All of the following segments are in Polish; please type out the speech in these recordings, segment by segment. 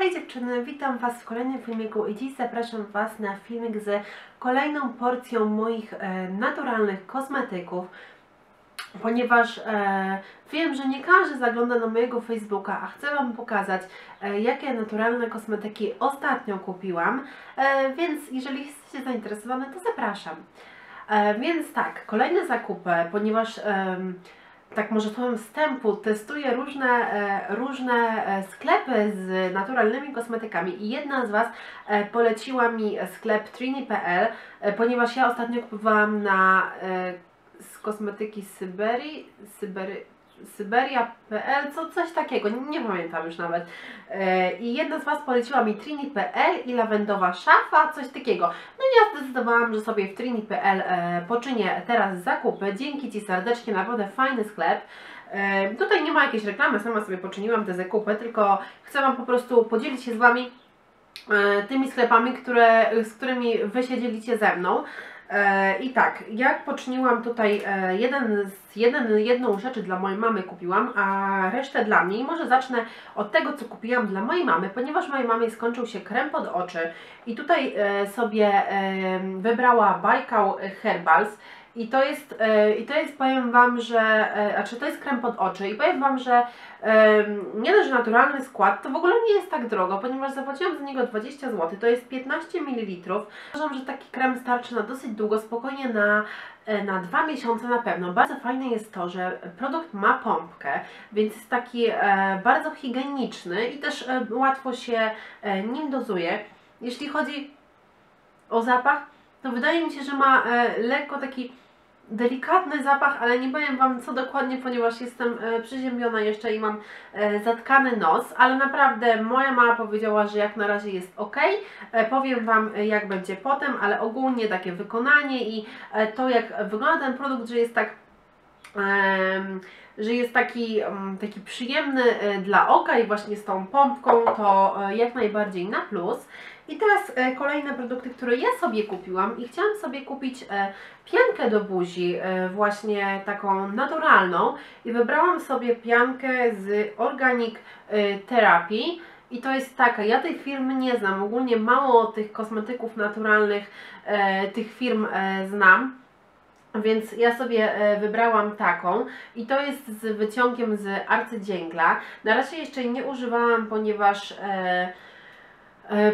Hej dziewczyny, witam Was w kolejnym filmiku i dziś zapraszam Was na filmik z kolejną porcją moich e, naturalnych kosmetyków ponieważ e, wiem, że nie każdy zagląda na mojego Facebooka, a chcę Wam pokazać, e, jakie naturalne kosmetyki ostatnio kupiłam, e, więc jeżeli jesteście zainteresowane, to zapraszam. E, więc tak, kolejne zakupy, ponieważ tak może powiem wstępu, testuję różne, e, różne e, sklepy z naturalnymi kosmetykami i jedna z Was e, poleciła mi sklep trini.pl, ponieważ ja ostatnio kupowałam na z kosmetyki Syberii, Sybery, Syberia.pl, co, coś takiego, nie, pamiętam już nawet. E, I jedna z Was poleciła mi trini.pl i lawendowa szafa, coś takiego. No i ja zdecydowałam, że sobie w trini.pl e, poczynię teraz zakupy. Dzięki Ci serdecznie, naprawdę fajny sklep. E, tutaj nie ma jakiejś reklamy, sama sobie poczyniłam te zakupy, tylko chcę Wam po prostu podzielić się z Wami tymi sklepami, które, z którymi Wy się dzielicie ze mną. E, I tak, jak poczyniłam tutaj e, jeden, z- jeden, jedną rzecz dla mojej mamy kupiłam, a resztę dla mnie. I może zacznę od tego, co kupiłam dla mojej mamy, ponieważ mojej mamie skończył się krem pod oczy i tutaj e, sobie wybrała Baikal Herbals. I to jest, e, i to jest, powiem Wam, że, e, a czy to jest krem pod oczy i powiem Wam, że nie dość, naturalny skład, to w ogóle nie jest tak drogo, ponieważ zapłaciłam za niego 20 zł, to jest 15 ml. Uważam, że taki krem starczy na dosyć długo, spokojnie na, e, na dwa miesiące na pewno. Bardzo fajne jest to, że produkt ma pompkę, więc jest taki bardzo higieniczny i też łatwo się nim dozuje. Jeśli chodzi o zapach, to wydaje mi się, że ma e, lekko taki delikatny zapach, ale nie powiem Wam co dokładnie, ponieważ jestem e, przeziębiona jeszcze i mam e, zatkany nos, ale naprawdę moja mama powiedziała, że jak na razie jest ok. E, powiem Wam e, jak będzie potem, ale ogólnie takie wykonanie i e, to jak wygląda ten produkt, że jest tak że jest taki, em, taki przyjemny e, dla oka i właśnie z tą pompką to e, jak najbardziej na plus. I teraz e, kolejne produkty, które ja sobie kupiłam i chciałam sobie kupić e, piankę do buzi, e, właśnie taką naturalną i wybrałam sobie piankę z Organic e, Therapy i to jest taka, ja tej firmy nie znam, ogólnie mało tych kosmetyków naturalnych e, tych firm e, znam. Więc ja sobie e, wybrałam taką i to jest z wyciągiem z arcydzięgla. Na razie jeszcze nie używałam, ponieważ e,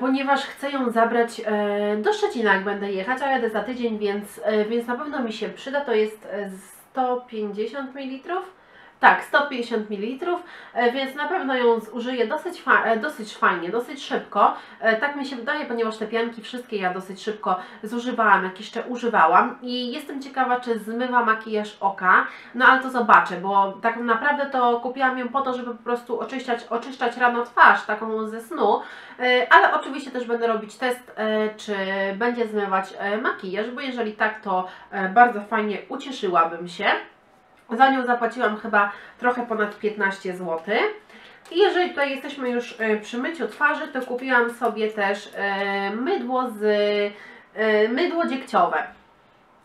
ponieważ chcę ją zabrać e, do Szczecina, jak będę jechać, a jadę za tydzień, więc, e, więc na pewno mi się przyda. To jest e, 150 ml. Tak, 150 ml, e, więc na pewno ją zużyję dosyć, fa- e, dosyć fajnie, dosyć szybko. E, Tak mi się wydaje, ponieważ te pianki wszystkie ja dosyć szybko zużywałam, jak jeszcze używałam i jestem ciekawa, czy zmywa makijaż oka, no ale to zobaczę, bo tak naprawdę to kupiłam ją po to, żeby po prostu oczyszczać, oczyszczać rano twarz, taką ze snu, ale oczywiście też będę robić test, czy będzie zmywać makijaż, bo jeżeli tak, to bardzo fajnie ucieszyłabym się. Za nią zapłaciłam chyba trochę ponad 15 zł. I jeżeli tutaj jesteśmy już e, przy myciu twarzy, to kupiłam sobie też e, mydło z e, mydło dziegciowe.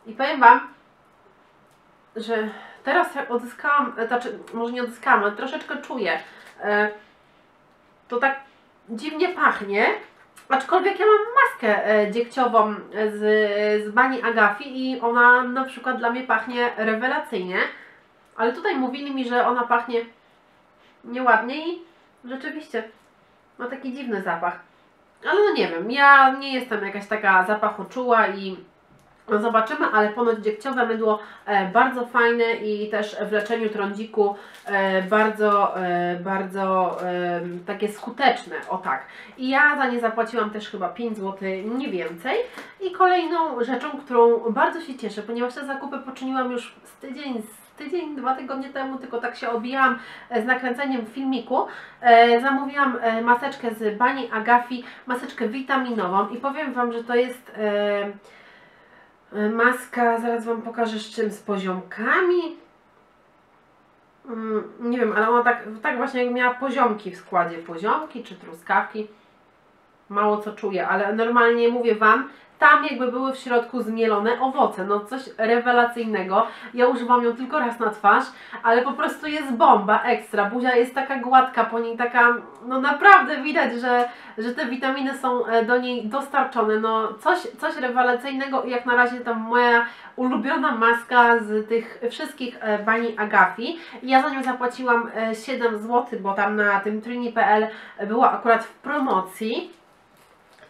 I powiem Wam, że teraz odzyskałam, znaczy może nie odzyskałam, ale troszeczkę czuję, to tak dziwnie pachnie, aczkolwiek ja mam maskę dziegciową z, z bani Agafi i ona na przykład dla mnie pachnie rewelacyjnie, ale tutaj mówili mi, że ona pachnie nieładnie i rzeczywiście ma taki dziwny zapach. Ale no nie wiem, ja nie jestem jakaś taka zapachoczuła i no zobaczymy, ale ponoć dziegciowe mydło e, bardzo fajne i też w leczeniu trądziku e, bardzo, e, bardzo e, takie skuteczne, o tak. I ja za nie zapłaciłam też chyba 5 zł, nie więcej. I kolejną rzeczą, którą bardzo się cieszę, ponieważ te zakupy poczyniłam już z tydzień, z tydzień, dwa tygodnie temu, tylko tak się obijałam e, z nakręceniem filmiku. E, zamówiłam e, maseczkę z Bani Agafi, maseczkę witaminową i powiem Wam, że to jest maska, zaraz Wam pokażę z czym, z poziomkami. Mm, nie wiem, ale ona tak, tak właśnie miała poziomki w składzie, poziomki czy truskawki. mało co czuję, ale normalnie mówię Wam, tam jakby były w środku zmielone owoce, no coś rewelacyjnego. Ja używam ją tylko raz na twarz, ale po prostu jest bomba, ekstra. Buzia jest taka gładka, po niej taka, no naprawdę widać, że, że te witaminy są e, do niej dostarczone. No coś, coś rewelacyjnego i jak na razie to moja ulubiona maska z tych wszystkich e, bani Agafi. Ja za nią zapłaciłam 7 zł, bo tam na tym trini.pl była akurat w promocji.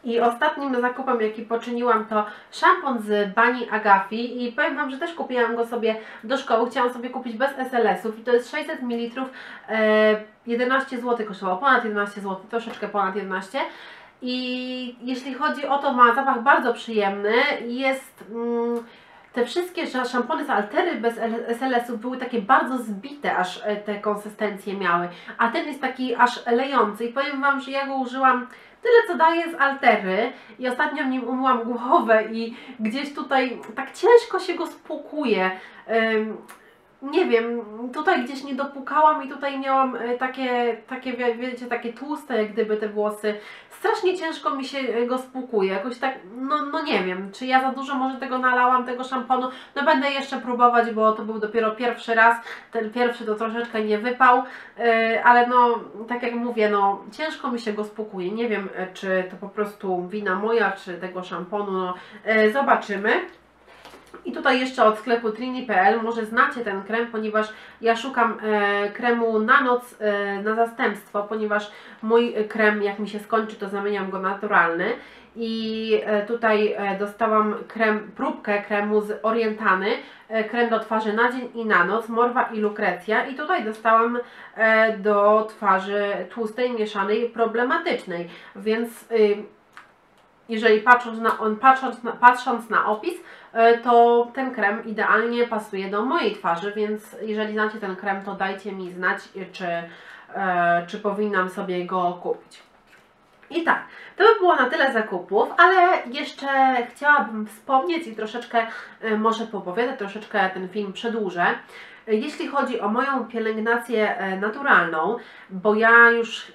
I ostatnim zakupem, jaki poczyniłam, to szampon z Bani Agafi. I powiem Wam, że też kupiłam go sobie do szkoły. Chciałam sobie kupić bez SLS-ów i to jest 600 ml, e, 11 zł kosztowało, ponad 11 zł, troszeczkę ponad 11 i jeśli chodzi o to, ma zapach bardzo przyjemny, jest... Mm, te wszystkie szampony z Altery bez SLS-ów były takie bardzo zbite, aż e, te konsystencje miały, a ten jest taki aż lejący i powiem Wam, że ja go użyłam tyle co daje z Altery i ostatnio nim umyłam głowę i gdzieś tutaj tak ciężko się go spłukuje. Nie wiem, tutaj gdzieś nie dopukałam i tutaj miałam e, takie, takie wiecie, takie tłuste jak gdyby te włosy. Strasznie ciężko mi się e, go spłukuje, jakoś tak, no, no nie wiem, czy ja za dużo może tego nalałam, tego szamponu, no będę jeszcze próbować, bo to był dopiero pierwszy raz, ten pierwszy to troszeczkę nie wypał, yy, ale no, tak jak mówię, no ciężko mi się go spłukuje, nie wiem, e, czy to po prostu wina moja, czy tego szamponu, no zobaczymy. I tutaj jeszcze od sklepu trini.pl, może znacie ten krem, ponieważ ja szukam e, kremu na noc e, na zastępstwo, ponieważ mój krem jak mi się skończy to zamieniam go naturalny. I e, tutaj e, dostałam krem, próbkę kremu z Orientany, e, krem do twarzy na dzień i na noc, Morwa i Lukrecja i tutaj dostałam do twarzy tłustej, mieszanej, problematycznej, więc y, jeżeli patrząc na, on, patrząc, na, patrząc na opis, e, to ten krem idealnie pasuje do mojej twarzy, więc jeżeli znacie ten krem, to dajcie mi znać, czy, e, czy powinnam sobie go kupić. I tak, to by było na tyle zakupów, ale jeszcze chciałabym wspomnieć i troszeczkę e, może popowiadać, troszeczkę ten film przedłużę. Jeśli chodzi o moją pielęgnację naturalną, bo ja już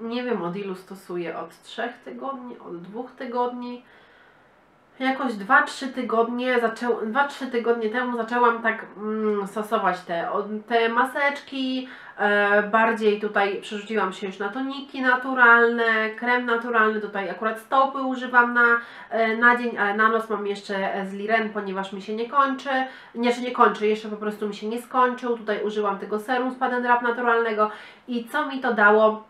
nie wiem od ilu stosuję, od 3 tygodni, od 2 tygodni. Jakoś 2-3 tygodnie, 2-3 tygodnie temu zaczęłam tak mm, stosować te, te maseczki, e, bardziej tutaj przerzuciłam się już na toniki naturalne, krem naturalny, tutaj akurat stopy używam na, e, na dzień, ale na noc mam jeszcze z Liren, ponieważ mi się nie kończy, nie, że nie kończy, jeszcze po prostu mi się nie skończył, tutaj użyłam tego serum z Padenrap naturalnego i co mi to dało?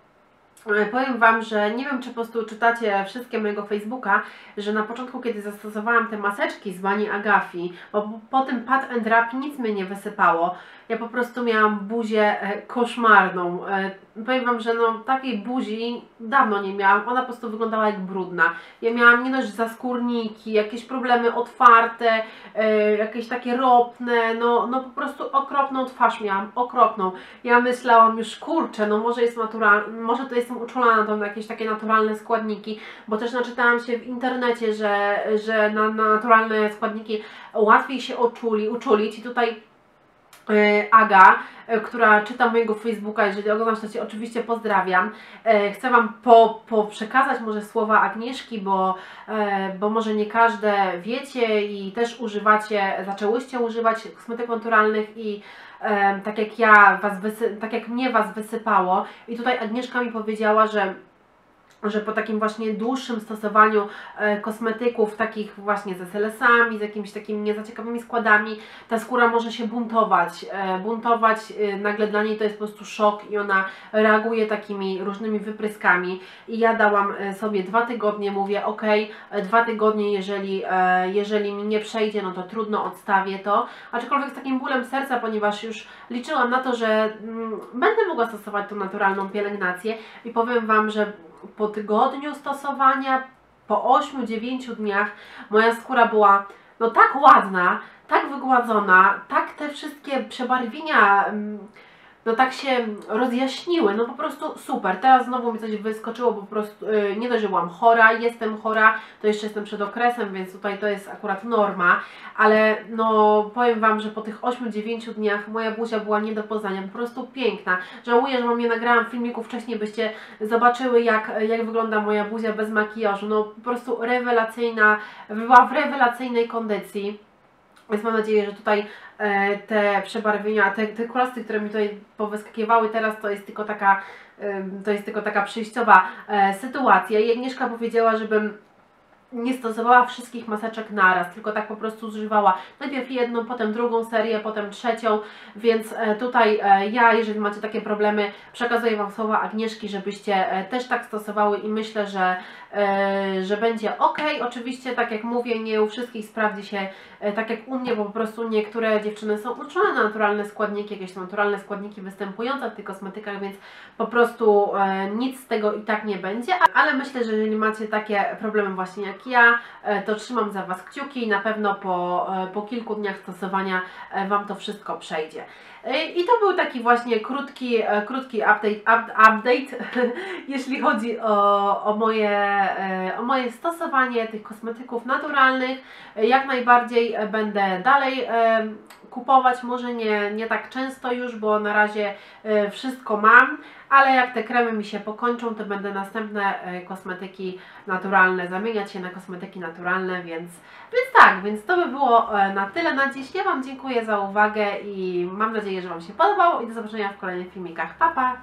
E, powiem Wam, że nie wiem, czy po prostu czytacie wszystkie mojego Facebooka, że na początku, kiedy zastosowałam te maseczki z Bani Agafi, bo po tym pad and wrap nic mnie nie wysypało, ja po prostu miałam buzię e, koszmarną. E, powiem Wam, że no takiej buzi dawno nie miałam, ona po prostu wyglądała jak brudna. Ja miałam nie dość zaskórniki, jakieś problemy otwarte, e, jakieś takie ropne, no, no po prostu okropną twarz miałam, okropną. Ja myślałam już, kurczę, no może jest naturalne, może to jestem uczulona na jakieś takie naturalne składniki, bo też naczytałam się w internecie, że, że na, na naturalne składniki łatwiej się oczuli, uczulić i tutaj Aga, e, która czyta mojego Facebooka, jeżeli oglądasz, to Cię oczywiście pozdrawiam. E, chcę Wam po, po przekazać może słowa Agnieszki, bo, bo może nie każde wiecie i też używacie, zaczęłyście używać kosmetyk naturalnych i tak jak ja was tak jak mnie Was wysypało i tutaj Agnieszka mi powiedziała, że że po takim właśnie dłuższym stosowaniu e, kosmetyków, takich właśnie ze selesami, z jakimiś takimi niezaciekawymi składami, ta skóra może się buntować. E, buntować, e, nagle dla niej to jest po prostu szok i ona reaguje takimi różnymi wypryskami. I ja dałam sobie dwa tygodnie, mówię ok, dwa tygodnie, jeżeli, jeżeli mi nie przejdzie, no to trudno, odstawię to. Aczkolwiek z takim bólem serca, ponieważ już liczyłam na to, że mm, będę mogła stosować tą naturalną pielęgnację i powiem Wam, że po tygodniu stosowania, po 8-9 dniach moja skóra była no tak ładna, tak wygładzona, tak te wszystkie przebarwienia, mm, no tak się rozjaśniły, no po prostu super. Teraz znowu mi coś wyskoczyło, po prostu yy, nie dość, że byłam chora, jestem chora, to jeszcze jestem przed okresem, więc tutaj to jest akurat norma, ale no powiem Wam, że po tych 8-9 dniach moja buzia była nie do poznania, po prostu piękna. Żałuję, że Wam nie nagrałam filmiku wcześniej, byście zobaczyły jak, jak wygląda moja buzia bez makijażu, no po prostu rewelacyjna, była w rewelacyjnej kondycji. Więc mam nadzieję, że tutaj e, te przebarwienia, te, te które mi tutaj powyskakiwały teraz, to jest tylko taka, to jest tylko taka przejściowa e, sytuacja. I Agnieszka powiedziała, żebym nie stosowała wszystkich maseczek naraz, tylko tak po prostu zużywała najpierw jedną, potem drugą serię, potem trzecią, więc e, tutaj e, ja, jeżeli macie takie problemy, przekazuję Wam słowa Agnieszki, żebyście e, też tak stosowały i myślę, że, że będzie ok. Oczywiście, tak jak mówię, nie u wszystkich sprawdzi się tak jak u mnie, bo po prostu niektóre dziewczyny są uczone na naturalne składniki, jakieś naturalne składniki występujące w tych kosmetykach, więc po prostu nic z tego i tak nie będzie, ale myślę, że jeżeli macie takie problemy właśnie jak ja, e, to trzymam za Was kciuki i na pewno po, e, po kilku dniach stosowania e, Wam to wszystko przejdzie. I to był taki właśnie krótki, krótki update, up, update jeśli chodzi o, o, moje, o moje stosowanie tych kosmetyków naturalnych. Jak najbardziej będę dalej kupować, może nie, nie tak często już, bo na razie e, wszystko mam, ale jak te kremy mi się pokończą, to będę następne e, kosmetyki naturalne zamieniać się na kosmetyki naturalne, więc, więc tak, więc to by było e, na tyle na dziś. Ja Wam dziękuję za uwagę i mam nadzieję, że Wam się podobało i do zobaczenia w kolejnych filmikach. Pa, pa!